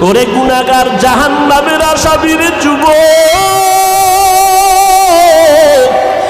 ওরে গুণাগার জাহান নামের আসামির যুব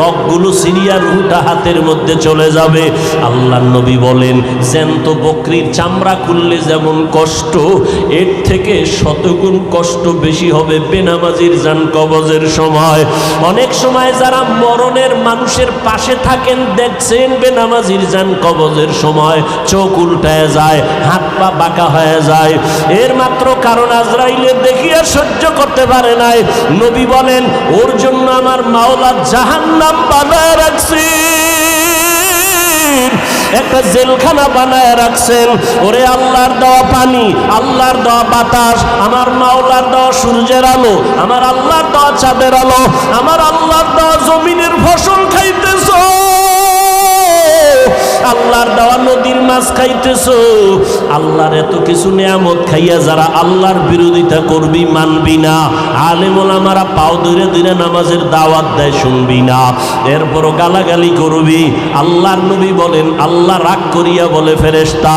রগগুলো সিরিয়া রুহুটা হাতের মধ্যে চলে যাবে। আল্লাহ নবী বলেন, জ্যান্ত বকরির চামড়া খুললে যেমন কষ্ট, এর থেকে শতগুণ কষ্ট বেশি হবে বেনামাজির যান কবজের সময়। অনেক সময় যারা মরণের মানুষের পাশে থাকেন, দেখছেন বেনামাজির যান কবজের সময়, চোখ উল্টায় যায়, হাত পা বাঁকা হয়ে যায়। এর মাত্র কারণ আজরাইলের দেখিয়া সহ্য করতে পারে নাই। নবী বলেন, ওর জন্য আমার মাওলা জাহান্নাম বানায় রাখছি একটা জেলখানা বানায় রাখছেন। ওরে আল্লাহর দেওয়া পানি, আল্লাহর দেওয়া বাতাস, আমার মাওলার দেওয়া সূর্যের আলো, আমার আল্লাহর দেওয়া চাঁদের আলো, আমার আল্লাহর দেওয়া জমিনের ফসল খাইতেছ। আল্লাহর দেওয়া নদীর মাছ খাইতেছো। আল্লাহর এত কিছু নিয়ামত খাইয়া যারা আল্লাহর বিরোধিতা করবি মানবি না। আলেমল আমারা পাও ধরে ধরে নামাজের দাওয়াত দেয় শুনবি না। এরপর গালাগালি করবি। আল্লাহর নবী বলেন, আল্লাহ রাগ করিয়া বলে, ফেরেশতা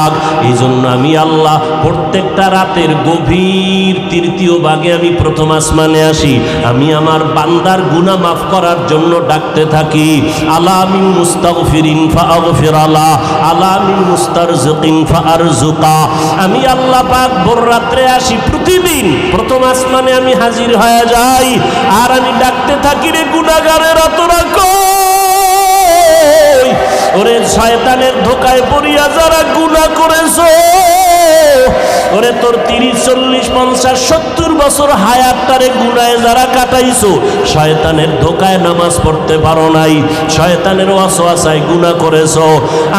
যাক এই জন্য আমি আল্লাহ প্রত্যেকটা রাতের গভীর তৃতীয় ভাগে আমি প্রথম আসমানে আসি। আমি আমার বান্দার গুনাহ মাফ করার জন্য ডাকতে থাকি। ফাগফির আলা আমি আল্লাহ পাক ভোর রাত্রে আসি প্রতিদিন প্রথম আসমানে আমি হাজির হয়ে যাই। আর আমি ডাকতে থাকি রে গুনাহগারেরা, তোরা কই? ওরে শয়তানের ধোকায় পড়িয়া যারা গুনাহ করেছ, ওরে তোর তিরিশ, চল্লিশ, পঞ্চাশ, সত্তর বছর হায়াতটারে গুনায় যারা কাটাইছো, শয়তানের ধোকায় নামাজ পড়তে পারো নাই, শয়তানের অসোয়াশায় গুনাহ করেছ।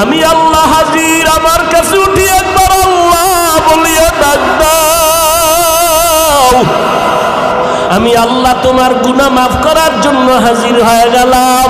আমি আল্লাহ হাজির, আমার কাছে উঠি একবার আল্লাহ বলিয়া ডাক আমি আল্লাহ তোমার গুনাহ মাফ করার জন্য হাজির হয়ে গেলাম।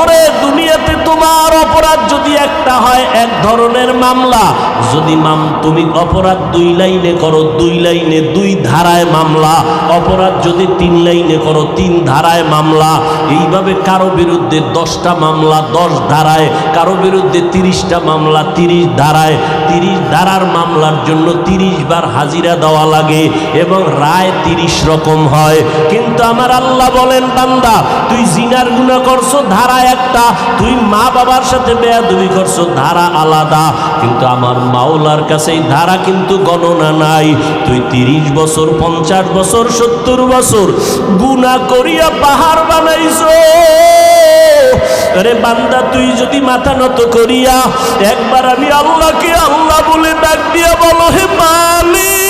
ওরে, দুনিয়াতে তোমার অপরাধ যদি একটা হয়, এক ধরনের মামলা। যদি মাম, তুমি অপরাধ দুই লাইনে করো, দুই লাইনে দুই ধারায় মামলা। অপরাধ যদি তিন লাইনে করো, তিন ধারায় মামলা। এইভাবে কারও বিরুদ্ধে দশটা মামলা, দশ ধারায়। কারও বিরুদ্ধে তিরিশটা মামলা, তিরিশ ধারায়। তিরিশ ধারার মামলার জন্য তিরিশ বার হাজিরা দেওয়া লাগে এবং রায় তিরিশ রকম হয়। কিন্তু আমার আল্লাহ বলেন, বান্দা, তুই জিনার গুণা করছ, ধারা একটা। তুই মা বাবার সাথে বেয়াদবি করছ, ধারা আলাদা। কিন্তু আমার মাওলার কাছে ধারা কিন্তু গণনা নাই। তুই তিরিশ বছর, পঞ্চাশ বছর, সত্তর বছর গুণা করিয়া পাহাড় বানাইছো। আরে বান্দা, তুই যদি মাথা নত করিয়া, একবার আমি আল্লাহকে আল্লাহ বলে ডাক দিয়া বলো, হে মালিক।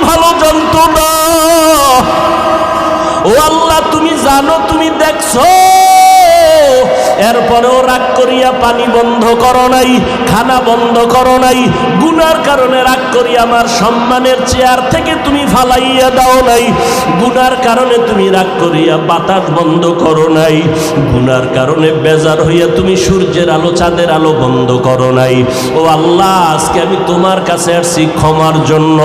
ও আল্লাহ তুমি জানো তুমি দেখছ। এরপরেও রাগ করিয়া পানি বন্ধ করো নাই, খানা বন্ধ করো নাই। গুনার কারণে রাগ করিয়া আমার সম্মানের চেয়ার থেকে তুমি ফালাইয়া দাও নাই। গুনার কারণে তুমি রাগ করিয়া বাতাস বন্ধ করো নাই। গুনার কারণে বেজার হইয়া তুমি সূর্যের আলো, চাঁদের আলো বন্ধ করো নাই। ও আল্লাহ, আজকে আমি তোমার কাছে আসছি ক্ষমার জন্য।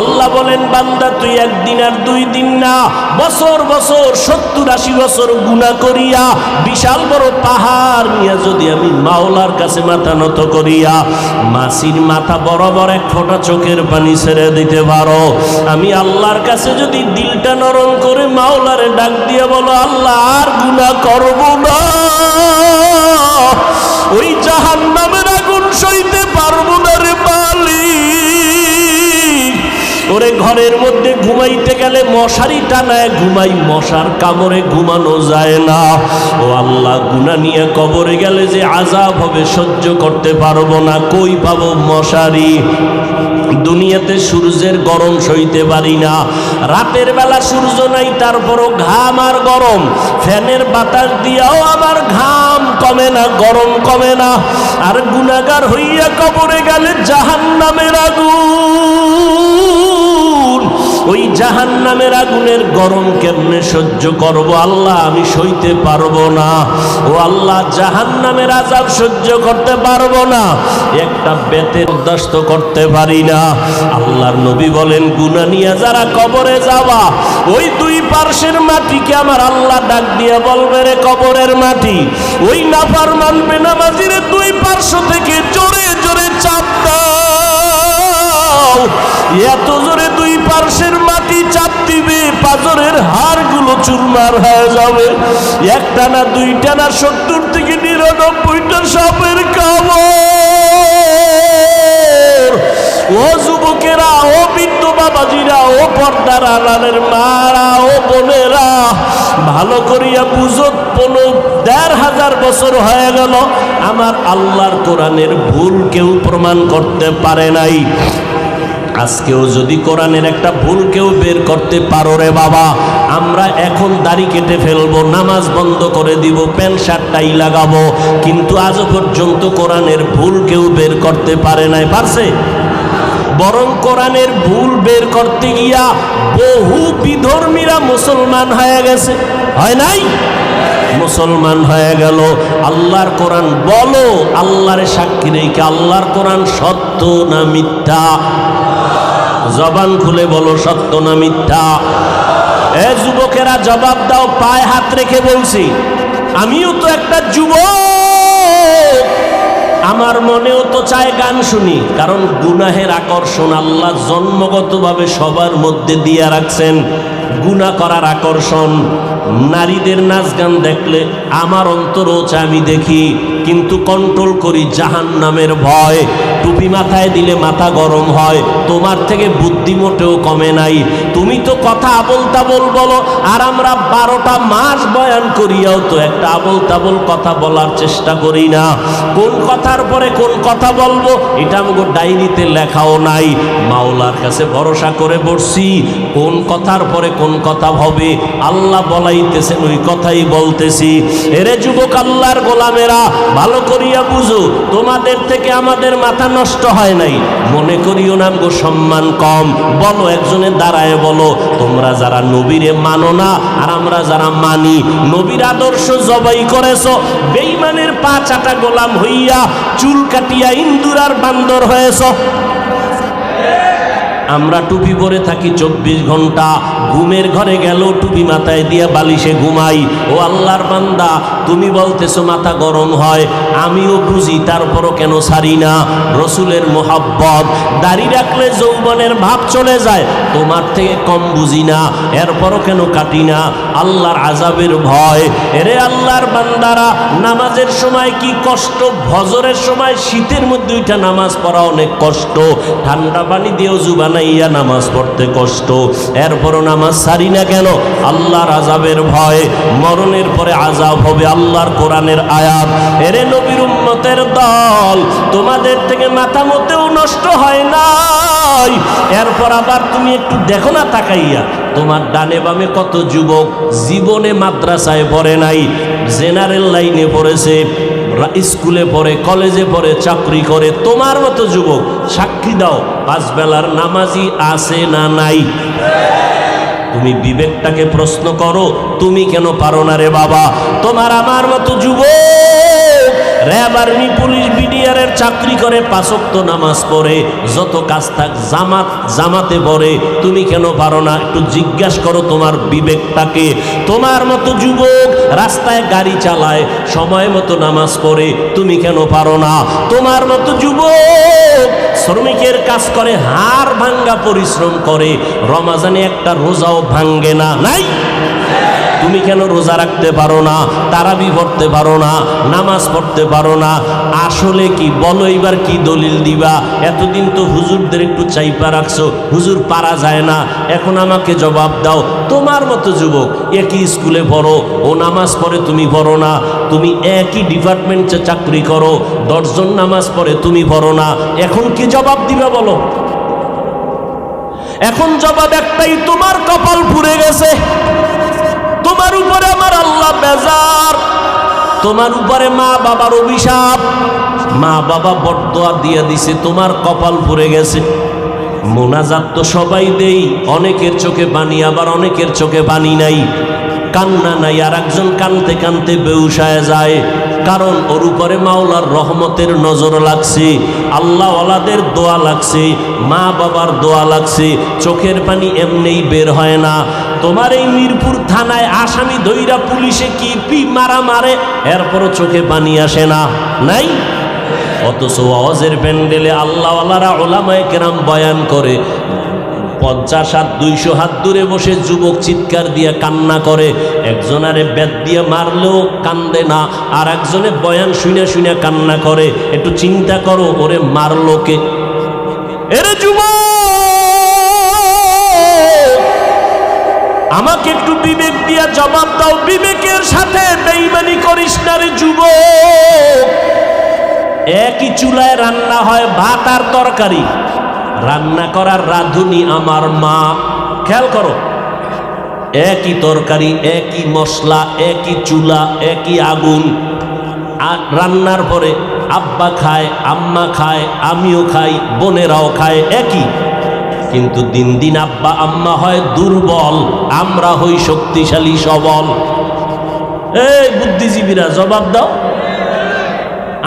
আল্লাহ বলেন, বান্দা, তুই একদিন আর দুই দিন না, বছর বছর, সত্তর আশি বছর গুণা করিয়া বিশাল বড় পাহাড় নিয়ে যদি আমি মাওলার কাছে মাথা নত করিয়া মাসির মাথা বরাবর এক ফোঁটা চোখের পানি ছেড়ে দিতে পারো, আমি আল্লাহর কাছে যদি দিলটা নরম করে মাওলারে ডাক দিয়ে বলো, আল্লাহ, আর গুণা করব না। ওই জাহান নামের আগুন সইতে পারব ওরে ঘরের মধ্যে ঘুমাইতে গেলে মশারি টানায় ঘুমাই, মশার কামড়ে ঘুমানো যায় না। ও আল্লাহ গুনা নিয়ে কবরে গেলে যে আজাব হবে সহ্য করতে পারব না, কই পাবো মশারি? দুনিয়াতে সূর্যের গরম সইতে পারি না। রাতের বেলা সূর্য নাই, তারপরও ঘাম আর গরম। ফ্যানের বাতাস দিয়াও আমার ঘাম কমে না, গরম কমে না। আর গুনাগার হইয়া কবরে গেলে জাহান নামের আগুন। ওই জাহান নামের আগুনের গরম কেমনে সহ্য করব আল্লাহ? আমি সইতে পারব না। ও আল্লাহ জাহান নামের আজাব সহ্য করতে পারব না। একটা বেতের উদ্দাস্ত করতে পারি না। আল্লাহর নবী বলেন গুনা নিয়ে যারা কবরে যাওয়া, ওই দুই পার্শ্বের মাটিকে আমার আল্লাহ ডাক দিয়ে বলবে রে কবরের মাটি। ওই নাফার মানবে না মাঝিরে দুই পার্শ্ব থেকে জোরে জোরে চাপ দাও। এত জোরে দুই পার্শ্বের মাটি চাপ দিবে পাজরের হাড়গুলো চুরমার হয়ে যাবে। একটা না দুইটা না সত্তর থেকে নিরানব্বইটা সাপের কামড়। ও যুবকেরা, ও বৃদ্ধ বাবাজিরা, ও পর্দার আলালের মারা, ও বোনেরা, ভালো করিয়া বুঝো, পনেরো, দেড় হাজার বছর হয়ে গেল। আমার আল্লাহর কোরআনের ভুল কেউ প্রমাণ করতে পারে নাই। আজকেও যদি কোরআনের একটা ভুল কেউ বের করতে পারো রে বাবা, আমরা এখন দাড়ি কেটে ফেলব, নামাজ বন্ধ করে দিব, প্যান্ট শার্টটাই লাগাবো, কিন্তু আজও পর্যন্ত কোরআনের ভুল কেউ বের করতে পারে নাই, পারছে? বরং কোরআনের ভুল বের করতে গিয়া বহু বিধর্মীরা মুসলমান হয়ে গেছে। হয় নাই? মুসলমান হয়ে গেল। আল্লাহর কোরআন বলো, আল্লাহর সাক্ষী রেখে আল্লাহর কোরআন সত্য না মিথ্যা? জবান খুলে বলো, সত্য না মিথ্যা? এ যুবকেরা, জবাব দাও, পায়ে হাত রেখে বলছি, আমিও তো একটা যুবক। আমার মনেও তো চায় গান শুনি, কারণ গুনাহের আকর্ষণ আল্লাহ জন্মগতভাবে সবার মধ্যে দিয়ে রাখছেন। গুনাহ করার আকর্ষণ। নারীদের নাচ গান দেখলে আমার অন্তরও আমি দেখি, কিন্তু কন্ট্রোল করি জাহান নামের ভয়। টুপি মাথায় দিলে মাথা গরম হয়, তোমার থেকে বুদ্ধি মোটেও কমে নাই। তুমি তো কথা আবল তাবল বলো, আর আমরা বারোটা মাস বয়ান করিয়াও তো একটা আবল তাবল কথা বলার চেষ্টা করি না। কোন কথার পরে কোন কথা বলব, এটা আমাকে ডায়েরিতে লেখাও নাই। মাওলার কাছে ভরসা করে বসছি কোন কথার পরে কোন কথা হবে আল্লাহ বলাইতেছেন, ওই কথাই বলতেছি। এরে যুবক আল্লাহর গোলামেরা, ভালো করিয়া বুঝো, তোমাদের থেকে আমাদের মাথা নষ্ট হয় নাই। মনে করিও না গো, সম্মান কম। বলো, একজনে দাঁড়ায় বলো, তোমরা যারা নবীরে মানো না, আর আমরা যারা মানি, নবীর আদর্শ জবাই করেছ বেইমানের পা চাটা গোলাম হইয়া চুল কাটিয়া ইন্দুরার বান্দর হয়েছ আমরা টুপি পরে থাকি চব্বিশ ঘণ্টা। ঘুমের ঘরে গেল টুপি মাথায় দিয়ে বালিশে ঘুমাই। ও আল্লাহর বান্দা, তুমি বলতেছো মাথা গরম হয়, আমিও বুঝি, তারপরও কেন সারি না? রসুলের মোহাব্বত, দাড়ি রাখলে যৌবনের ভাব চলে যায়, তোমার থেকে কম বুঝি না, এরপরও কেন কাটি না? আল্লাহর আজাবের ভয়। এরে আল্লাহর বান্দারা, নামাজের সময় কি কষ্ট? ভজরের সময় শীতের মধ্যে ওইটা নামাজ পড়া অনেক কষ্ট। ঠান্ডা পানি দিয়েও জুবানাইয়া নামাজ পড়তে কষ্ট। এরপরও নামাজ সারি না কেন? আল্লাহর আজাবের ভয়। মরণের পরে আজাব হবে আল্লাহর কোরআনের আয়াত। এরে নবীর উম্মতের দল, তোমাদের থেকে মাথা মতেও নষ্ট হয় নাই। এরপর আবার তুমি একটু দেখো না তাকাইয়া, তোমার ডানে বামে কত যুবক জীবনে মাদ্রাসায় পড়ে নাই, জেনারেল লাইনে পড়েছে। স্কুলে পড়ে, কলেজে পড়ে, চাকরি করে, তোমার মতো যুবক, সাক্ষী দাও, পাঁচ বেলার নামাজি আছে না নাই? তুমি বিবেকটাকে প্রশ্ন করো, তুমি কেন পারো না রে বাবা? তোমার আমার মতো যুবক র্যাব আর্মি, পুলিশ বিডিআরের চাকরি করে পাঁচক্ত নামাজ পড়ে, যত কাজ থাক, জামাত, জামাতে পড়ে। তুমি কেন পারো না? একটু জিজ্ঞাসা করো তোমার বিবেকটাকে। তোমার মতো যুবক রাস্তায় গাড়ি চালায়, সময় মতো নামাজ পড়ে, তুমি কেন পারো না? তোমার মতো যুবক শ্রমিকের কাজ করে, হাড় ভাঙ্গা পরিশ্রম করে, রমাজানে একটা রোজাও ভাঙ্গে না, নাই? তুমি কেন রোজা রাখতে পারো না? তারাবি পড়তে পারো না? নামাজ পড়তে পারো না? আসলে কি? বলো এবার কি দলিল দিবা? এতদিন তো হুজুরদের একটু চাইপা রাখছো। হুজুর পারা যায় না। এখন আমাকে জবাব দাও। তোমার মতো যুবক, একই স্কুলে পড়ো, ও নামাজ পড়ে তুমি পড়ো না। তুমি একই ডিপার্টমেন্টে চাকরি করো, দশজন নামাজ পড়ে তুমি পড়ো না। এখন কি জবাব দিবে বলো? এখন জবাব একটাই, তোমার কপাল পুড়ে গেছে। তোমার উপরে আমার আল্লাহ বেজার। তোমার উপরে মা বাবার অভিশাপ। মা বাবা বটদোয়া দিয়ে দিছে, তোমার কপাল পুড়ে গেছে। মোনাজাত তো সবাই দেই, অনেকের চোখে পানি, আবার অনেকের চোখে পানি নাই। কান্না নাই আর একজন কানতে কানতে বেউসায় যায়। কারণ ওর উপরে মাওলার রহমতের নজর লাগছে, আল্লাহওয়ালাদের দোয়া লাগছে মা বাবার দোয়া লাগছে, চোখের পানি এমনিই বের হয় না। তোমার এই মিরপুর থানায় আসামি ধৈরা পুলিশে কি পি মারা মারে? এরপরও চোখে পানি আসে না। নাই? অথচ অজের প্যান্ডেলে আল্লাহওয়ালারা ওলামায় কেরাম বয়ান করে পঞ্চাশ হাত, দুইশো হাত দূরে বসে যুবক চিৎকার দিয়ে কান্না করে। একজনারে বেদ দিয়ে মারলেও কান্দে না, আর একজনে বয়ান শুনে শুনে কান্না করে। একটু চিন্তা করো, ওরে মারলো কে? এরে আমাকে একটু বিবেক দিয়ে জবাব দাও, বিবেকের সাথে বেইমানি করিস না রে যুবক। একই চুলায় রান্না হয়, ভাত আর তরকারি। রান্না করার রাঁধুনি আমার মা। খেয়াল করো, একই তরকারি, একই মশলা, একই চুলা, একই আগুন। রান্নার পরে আব্বা খায়, আম্মা খায়, আমিও খাই, বোনেরাও খায়, একই। কিন্তু দিন দিন আব্বা, আম্মা হয় দুর্বল, আমরা হই শক্তিশালী, সবল। এই বুদ্ধিজীবীরা, জবাব দাও।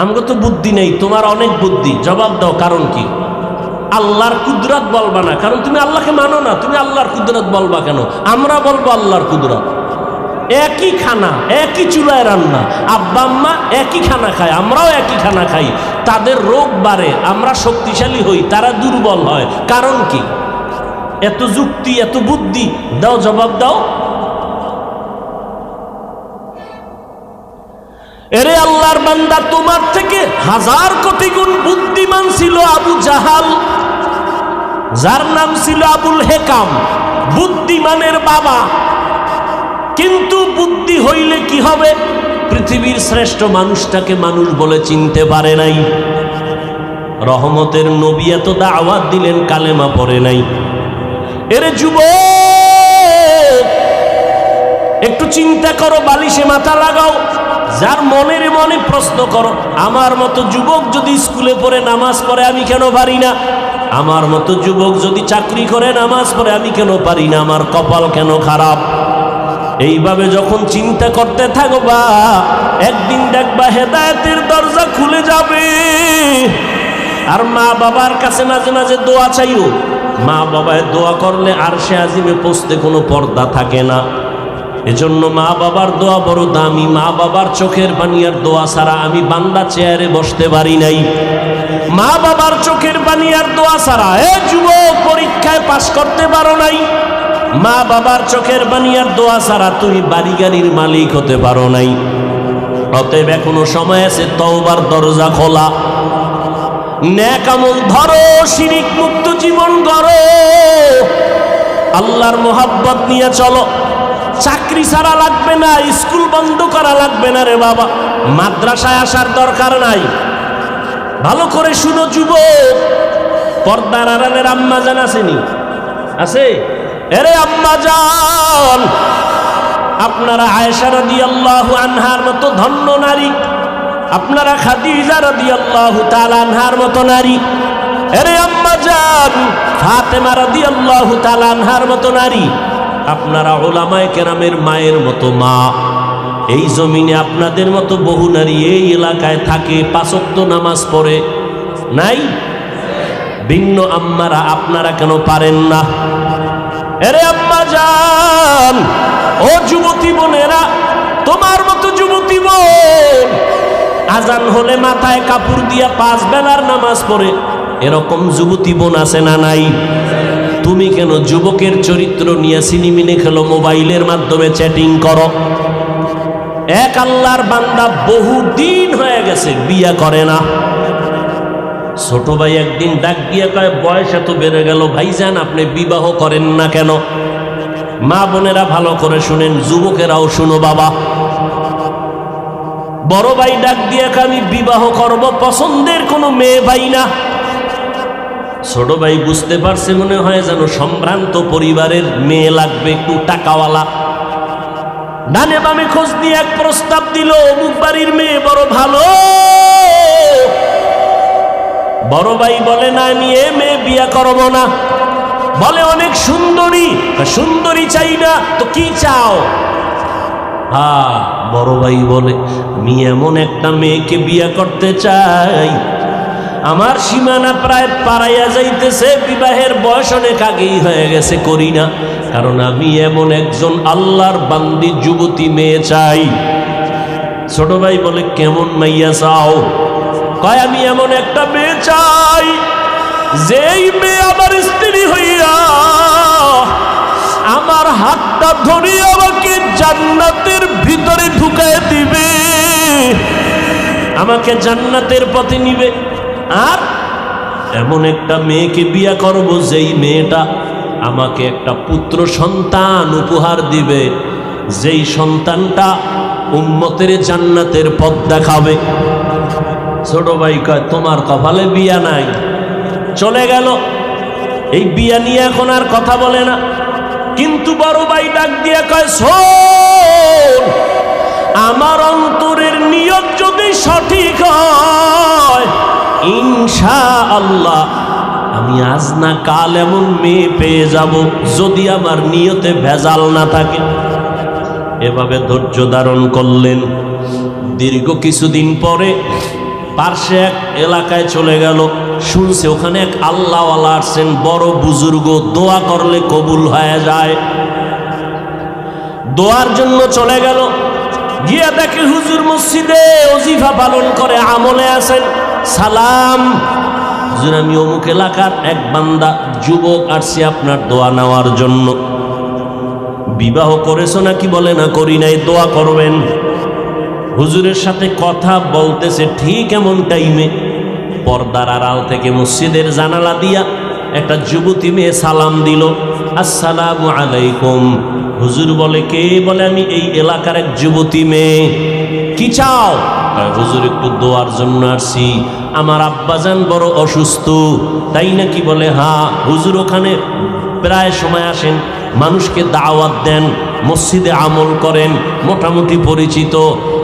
আমাকে তো বুদ্ধি নেই, তোমার অনেক বুদ্ধি, জবাব দাও, কারণ কি? আল্লাহর কুদরত বলবা না। কারণ তুমি আল্লাহকে মানো না, তুমি আল্লাহর কুদরত বলবা কেন? আমরা বলব আল্লাহর কুদরত। একই খানা, একই চুলায় রান্না। আব্বা আম্মা একই খানা খায়, আমরাও একই খানা খাই। তাদের রোগ বাড়ে, আমরা শক্তিশালী হই, তারা দুর্বল হয়। কারণ কি? এত যুক্তি, এত বুদ্ধি, দাও জবাব দাও। এরে আল্লাহর বান্দা, তোমার থেকে হাজার কোটি গুণ বুদ্ধিমান ছিল আবু জাহাল। যার নাম ছিল আবুল হেকাম, বুদ্ধিমানের বাবা। কিন্তু বুদ্ধি হইলে কি হবে? পৃথিবীর শ্রেষ্ঠ মানুষটাকে মানুষ বলে চিনতে পারে নাই। রহমতের নবী এত দাওয়াত দিলেন, কালেমা পড়ে নাই। এরে যুব একটু চিন্তা করো, বালিশে মাথা লাগাও। যার মনের মনে প্রশ্ন করো, আমার মতো যুবক যদি স্কুলে পড়ে নামাজ পড়ে, আমি কেন পারি না? আমার মতো যুবক যদি চাকরি করে, নামাজ পড়ে, আমি কেন পারি না? আমার কপাল কেন খারাপ? এইভাবে যখন চিন্তা করতে থাকবা একদিন দেখবা হেদায়তের দরজা খুলে যাবে। আর মা বাবার কাছে মাঝে মাঝে দোয়া চাইও। মা বাবায় দোয়া করলে আর সে আজিমে পৌঁছতে কোনো পর্দা থাকে না। এজন্য মা বাবার দোয়া বড় দামি, মা বাবার চোখের বানিয়ার দোয়া ছাড়া আমি বান্দা চেয়ারে বসতে পারি নাই। মা বাবার চোখের বানিয়ার দোয়া ছাড়া এ যুব পরীক্ষায় পাশ করতে পারো নাই। মা বাবার চোখের বানিয়ার দোয়া ছাড়া তুমি বাড়ি গাড়ির মালিক হতে পারো নাই। অতএব এখনও সময় আছে, তওবার দরজা খোলা। ন্যাকামল ধরো, শিরিক মুক্ত জীবন গড়ো। আল্লাহর মোহাব্বত নিয়ে চলো। চাকরি ছাড়া লাগবে না, স্কুল বন্ধ করা লাগবে না রে বাবা। মাদ্রাসায় আসার দরকার নাই। ভালো করে শুনো যুবক। পর্দার আড়ালের আম্মা জান আসেনি। আছে? এরে আম্মা জান, আপনারা আয়েশা রাদিয়াল্লাহু আনহার মতো ধন্য নারী। আপনারা খাদিজা রাদিয়াল্লাহু তাল আনহার মতো নারী। আরে আম্মা জান, ফাতেমা রাদিয়াল্লাহু তাল আনহার মতো নারী। আপনারা ওলামায়ে কেরামের মায়ের মতো মা। এই জমিনে আপনাদের মতো বহু নারী এই এলাকায় থাকে, পাঁচক্ত নামাজ পড়ে। নাই? ভিন্ন আম্মারা আপনারা কেন পারেন না? এরে আম্মা যান ও যুবতী বোনেরা, তোমার মতো যুবতী বোন, আজান হলে মাথায় কাপড় দিয়া পাঁচ বেলার নামাজ পড়ে। এরকম যুবতী বোন আছে না নাই? তুমি কেন যুবকের চরিত্র নিয়ে সিনিমিনে খেলো মোবাইলের মাধ্যমে চ্যাটিং করো? এক আল্লাহর বান্দা বহু দিন হয়ে গেছে বিয়া করে না। ছোট ভাই একদিন ডাক দিয়ে কয়, বয়স এত বেড়ে গেল, ভাইজান আপনি বিবাহ করেন না কেন? মা বোনেরা ভালো করে শুনেন, যুবকেরাও শুনো বাবা। বড় ভাই ডাক দিয়ে আমি বিবাহ করব, পছন্দের কোনো মেয়ে ভাই না। ছোট ভাই বুঝতে পারছে মনে হয় যেন সম্ভ্রান্ত পরিবারের মেয়ে লাগবে একটু টাকাওয়ালা। ডানে বামে খোঁজ দিয়ে এক প্রস্তাব দিল, অমুক বাড়ির মেয়ে বড় ভালো। বড় ভাই বলে, না, আমি এ মেয়ে বিয়া করব না। বলে, অনেক সুন্দরী। সুন্দরী চাই না, তো কি চাও? হ্যাঁ বড় ভাই বলে, আমি এমন একটা মেয়েকে বিয়া করতে চাই আমার সীমানা প্রায় পাড়াইয়া যাইতেছে, বিবাহের বয়স অনেক আগেই হয়ে গেছে, করি না। কারণ আমি এমন একজন আল্লাহর বান্দি যুবতী মেয়ে চাই। ছোট ভাই বলে, কেমন মাইয়া চাও? কয়, আমি এমন একটা মেয়ে চাই, যেই মেয়ে আমার স্ত্রী হইয়া আমার হাতটা ধরে আমাকে জান্নাতের ভিতরে ঢুকায় দিবে। আমাকে জান্নাতের পথে নিবে। আর এমন একটা মেয়েকে বিয়া করব যেই মেয়েটা আমাকে একটা পুত্র সন্তান উপহার দিবে। যেই সন্তানটা উম্মতের জান্নাতের পথ দেখাবে। ছোট ভাই কয়, তোমার কপালে বিয়া নাই। চলে গেল। এই বিয়া নিয়ে এখন আর কথা বলে না। কিন্তু বড় ভাই ডাক দিয়ে কয় আমার অন্তরের নিয়ত যদি সঠিক হয় ইনশা আল্লাহ আমি আজ না কাল এমন মেয়ে পেয়ে যাব যদি আমার নিয়তে ভেজাল না থাকে। এভাবে ধৈর্য ধারণ করলেন। দীর্ঘ কিছুদিন পরে পার্শ্বে এক এলাকায় চলে গেল। শুনছে ওখানে এক আল্লাহওয়ালা আসছেন, বড় বুজুর্গ, দোয়া করলে কবুল হয়ে যায়। দোয়ার জন্য চলে গেল। গিয়া দেখে হুজুর মসজিদে অজিফা পালন করে, আমলে আছেন। সালাম। হুজুর, আমি অমুক এলাকার এক বান্দা, যুবক আসছি আপনার দোয়া নেওয়ার জন্য। বিবাহ করেছ নাকি বলে না, করি নাই, দোয়া করবেন। হুজুরের সাথে কথা বলতেছে ঠিক এমন টাইমে। পর্দার আড়াল থেকে মসজিদের জানালা দিয়া একটা যুবতী মেয়ে সালাম দিল, আসসালামু আলাইকুম। হুজুর বলে, কে বলে আমি এই এলাকার এক যুবতী মেয়ে? কি চাও? হুজুর, একটু দোয়ার জন্য আসছি। আমার আব্বাজান বড় অসুস্থ। তাই নাকি বলে, হা, হুজুর ওখানে প্রায় সময় আসেন। মানুষকে দাওয়াত দেন। মসজিদে আমল করেন, মোটামুটি পরিচিত।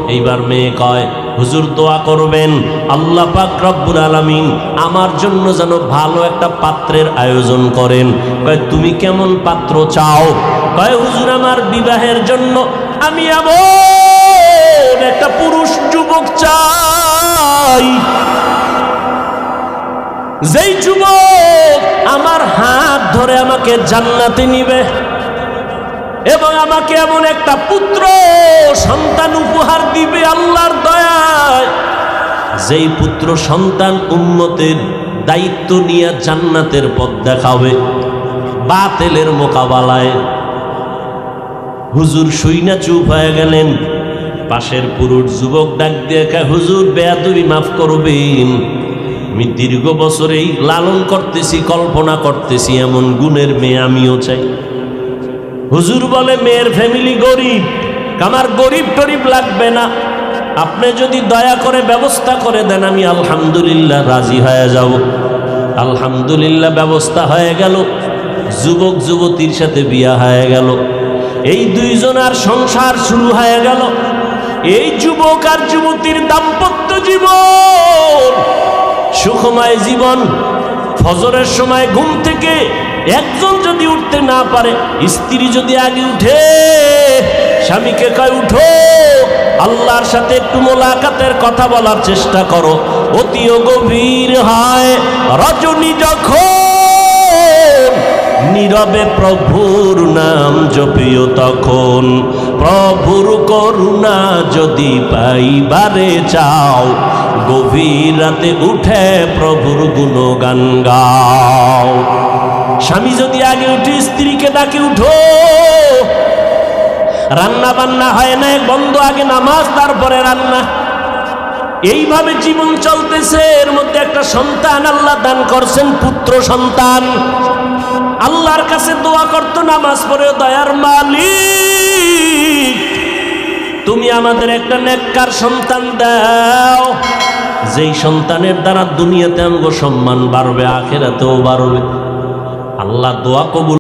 এইবার মেয়ে কয়, হুজুর, দোয়া করবেন। আল্লাহ পাক রব্বুল আলামিন আমার জন্য যেন ভালো একটা পাত্রের আয়োজন করেন। কয়, তুমি কেমন পাত্র চাও? কয়, হুজুর, আমার বিবাহের জন্য আমি এমন একটা পুরুষ যুবক চাই। যেই যুবক আমার হাত ধরে আমাকে জান্নাতে নিবে এবং আমাকে এমন একটা পুত্র সন্তান উপহার দিবে আল্লাহর দয়ায়। যেই পুত্র সন্তান উন্মতের দায়িত্ব নিয়ে জান্নাতের পথ দেখাবে, বাতেলের মোকাবেলায়। হুজুর শুইনা চুপ হয়ে গেলেন। পাশের পুরুষ যুবক ডাক দিয়ে হুজুর বেয়াদুরি মাফ করবেন। আমি দীর্ঘ বছরেই লালন করতেছি, কল্পনা করতেছি, এমন গুণের মেয়ে আমিও চাই। হুজুর বলে, মেয়ের ফ্যামিলি গরিব। আমার গরিব টরিব লাগবে না। আপনি যদি দয়া করে ব্যবস্থা করে দেন, আমি আলহামদুলিল্লাহ রাজি হয়ে যাব। আলহামদুলিল্লাহ ব্যবস্থা হয়ে গেল। যুবক, যুবতীর সাথে বিয়া হয়ে গেল। এই দুইজনার সংসার শুরু হয়ে গেল। এই যুবক আর যুবতীর দাম্পত্য জীবন। সুখময় জীবন। ফজরের সময় ঘুম থেকে একজন যদি উঠতে না পারে, স্ত্রী যদি আগে উঠে, স্বামীকে কয়, উঠো, আল্লাহর সাথে একটু মোলাকাতের কথা বলার চেষ্টা করো। অতিও গভীর হয় রজনী যখন নীরবে প্রভুর নাম জপিও তখন। প্রভুর করুণা যদি পাইবারে চাও, গভীর রাতে উঠে প্রভুর গুণগান গাও। স্বামী যদি আগে উঠে, স্ত্রীকে ডাকে, উঠো! রান্না বান্না হয় না বন্ধ আগে নামাজ, তারপরে রান্না। এইভাবে জীবন চলতেছে, এর মধ্যে একটা সন্তান আল্লাহ দান করছেন, পুত্র সন্তান। আল্লাহর কাছে দোয়া করতো, নামাজ পড়ে, দয়ার মালিক, তুমি আমাদের একটা নেককার সন্তান দাও। যেই সন্তানের দ্বারা দুনিয়াতে আমগো সম্মান বাড়বে, আখেরাতেও বাড়বে। আল্লাহ দোয়া কবুল